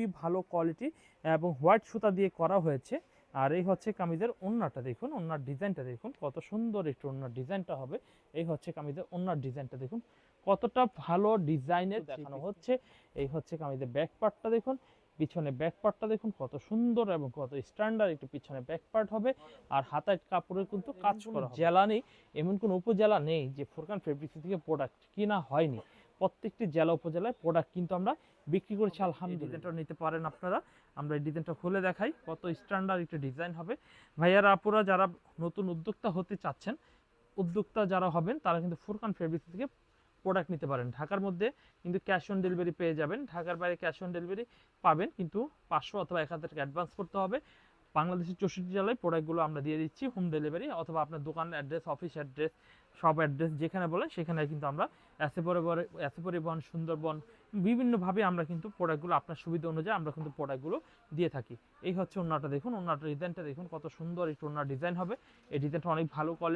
খুবই ভালো কোয়ালিটি এবং হোয়াইট সুতা দিয়ে করা হয়েছে। আর এই হচ্ছে কামিজের ওন্নাটা দেখুন ওন্নার ডিজাইনটা দেখুন কত সুন্দর একটু ওন্নার ডিজাইনটা হবে। এই হচ্ছে কামিজের ওন্নার ডিজাইনটা দেখুন কতটা ভালো ডিজাইনের দেখানো হচ্ছে। এই হচ্ছে কামিজের ব্যাক পার্টটা দেখুন পিছনে ব্যাক পার্টটা দেখুন কত সুন্দর এবং কত স্ট্যান্ডার্ড একটু পিছনে ব্যাক পার্ট হবে। আর হাতায় কাপড়ের কিন্তু কাজ করা। জেলা নেই এমন কোনো উপজেলা নেই যে ফোরকান ফেব্রিক্স থেকে প্রোডাক্ট কিনা হয়নি। প্রত্যেকটি জেলা উপজেলায় প্রোডাক্ট কিন্তু আমরা বিক্রি করেছি আলহামদুলিল্লাহ। ডিজাইনটা নিতে পারেন আপনারা। আমরা এই ডিজাইনটা খুলে দেখাই কত স্ট্যান্ডার্ড একটা ডিজাইন হবে। ভাইয়ারা আপুরা যারা নতুন উদ্যোক্তা হতে চাচ্ছেন উদ্যোক্তা যারা হবেন তারা কিন্তু ফুরকান ফেব্রিক্স থেকে প্রোডাক্ট নিতে পারেন। ঢাকার মধ্যে কিন্তু ক্যাশ অন ডেলিভারি পেয়ে যাবেন। ঢাকার বাইরে ক্যাশ অন ডেলিভারি পাবেন কিন্তু পাঁচশো অথবা এক হাজার টাকা অ্যাডভান্স করতে হবে। বাংলাদেশের চৌষট্টি জেলায় প্রোডাক্টগুলো আমরা দিয়ে দিচ্ছি হোম ডেলিভারি অথবা আপনার দোকান অ্যাড্রেস অফিস অ্যাড্রেস সব অ্যাড্রেস যেখানে বলে সেখানে কিন্তু আমরা এসে পরিবহন এসে পরিবহন, সুন্দরবন বিভিন্নভাবে আমরা কিন্তু প্রোডাক্টগুলো আপনার সুবিধা অনুযায়ী আমরা কিন্তু প্রোডাক্টগুলো দিয়ে থাকি। এই হচ্ছে ওনাটা দেখুন অন্যটা ডিজাইনটা দেখুন, কত সুন্দর একটু অন্য ডিজাইন হবে। এই ডিজাইনটা অনেক ভালো কোয়ালিটি